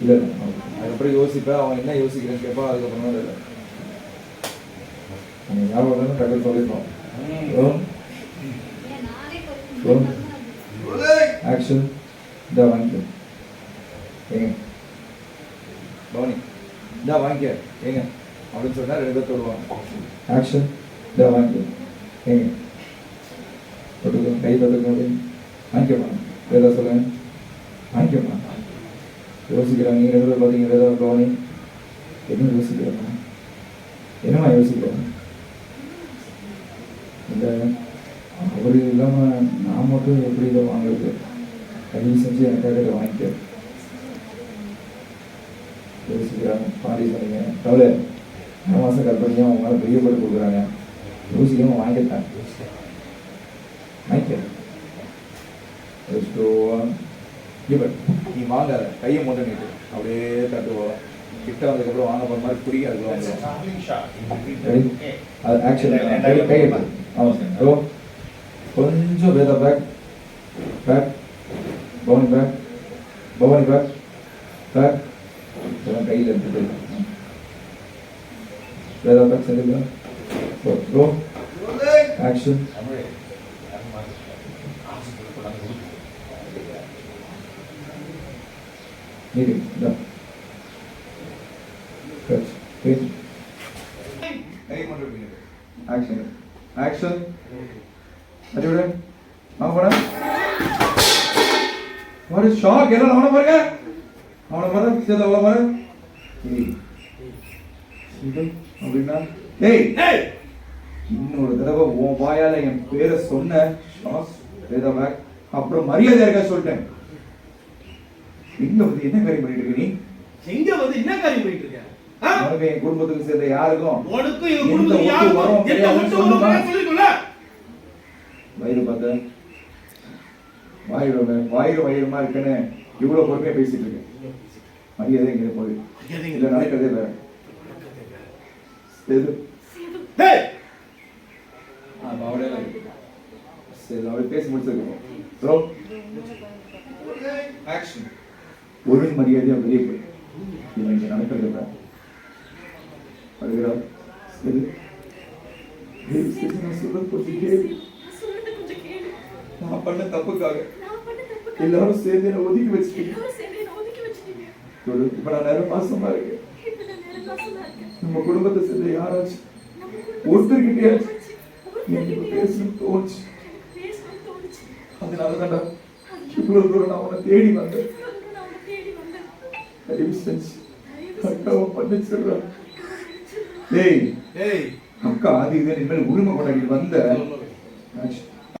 இல்லை அதுக்கப்புறம் யோசிப்பேன் அவன் என்ன யோசிக்கிறேன்னு கேட்பான் அதுக்கப்புறம் தான் இல்லை நம்ம ஞாபகம் வந்து டக்குனு சொல்லிப்போம் ஆக்ஷன் இந்த வாங்கிக்க. ஏங்க. பவனி இந்த வாங்கிக்க. ஏங்க. அப்படின்னு சொன்னா ரெண்டு பேர் தொடுவாங்க ஆக்ஷன் இந்த வாங்கிக்க. ஏங்க. தொட்டுக்கோ கை தொட்டுக்கோ அப்படின்னு வாங்கிக்கமா சொல்லுங்க வாங்கிக்கமா யோசிக்கிறாங்க நீங்கள் எதாவது பேர் பார்த்தீங்க ஏதோ என்ன யோசிக்கிறாங்க என்னம்மா யோசிக்கிறாங்க இந்த அவர் இல்லாமல் நான் மட்டும் எப்படி இதை வாங்குறது தயவு செஞ்சு எனக்காக இதை வாங்கிக்க யோசிக்கிறாங்க பாடி சொன்னீங்க கவலை மாதம் கற்பனையும் அவங்க மேலே பெரிய போட்டு கொடுக்குறாங்க யோசிக்காம வாங்கிட்டாங்க வாங்கிக்க இவர் நீ கையை நீட்டு. அப்படியே தட்டுவோம். கிட்ட வந்ததுக்கப்புறம் வாங்க போகிற மாதிரி குடிக்க அதுக்கு? அது ஆக்ஷன் கை ஆமாம் சார் ரோ கொஞ்சம் Vedha bag bag Bhavani bag Bhavani bag bag இதெல்லாம் கையில் எடுத்துட்டு Vedha bag roll action meeting இந்த கட் வெயிட் கை மட்டும் இப்படி நிறு. ஆக்ஷன் ஆக்ஷன் அடி விடு வாங்க போட ஒரு ஷாக் எல்லாம் அவனை பாருங்க அவனை பாரு சேர்த்து அவ்வளோ பாரு ஏய் இது அப்படின்னா ஏய் இன்னொரு தடவை உன் வாயால என் பேரை சொன்ன ஷாக் வேதா பேக் அப்புறம் மரியாதை இருக்கா சொல்லிட்டேன். இங்க வந்து என்ன காரியம் பண்ணிட்டு இருக்க நீ? எங்க வந்து என்ன காரியம் பண்ணிட்டு இருக்க? உனக்கு என் குடும்பத்துக்கு சேர்ந்த யாருக்கும் எங்க எந்த குடும்பத்துக்கு யாருக்கும் எந்த ஒட்டு? வரும் சொல்லிக்கல வயிறு பார்த்த வாயிடு வாயிறு வயிறுமா இருக்குன்னு இவ்வளவு பொறுமையா பேசிட்டு இருக்கேன். மரியாதை இங்கே போய் இல்ல நடக்கிறதே வேற. அவளே. சரி அவளை பேசி முடிச்சிருக்கோம். ப்ரோ ஆக்ஷன் ஒரு மரியாதையா வெளியே போய் இவன் இங்க நடக்கிறது வேற வருகிறா சரி ஏய், சரி, நான் சொல்றது கொஞ்சம் கேளு. சொல்லுங்க கொஞ்சம் கேளு நான் பண்ண தப்புக்காக நான் பண்ண தப்புக்கு எல்லாரும் சேர்ந்து என்னை ஒதுக்கி வச்சுட்டீங்க எல்லாரும் சேர்ந்து என்னை ஒதுக்கி வச்சுட்டீங்க ஒரு- இப்ப நான் நேரம் பாசமா இருக்கேன் இப்ப நான் நேரம் பாசமா இருக்கேன் நம்ம குடும்பத்தை சேர்ந்த யாராச்சும் நம்ம குடும்பத்தை ஒருத்தர்கிட்டயாச்சும் ஒருத்தர்கிட்டயாச்சும் எனக்கு பேசணும்னு தோணுச்சு எனக்கு பேசணும்னு தோணுச்சு அதனால தான்டா இவ்வளவு தூரம் நான் உன்னை தேடி வந்தேன் தயவு செஞ்சு அக்காவை பண்ணிச்சிடுறேன். டேய் டேய் அக்கா அது இது இனிமேல் உரிமை கொண்டாடிட்டு வந்த.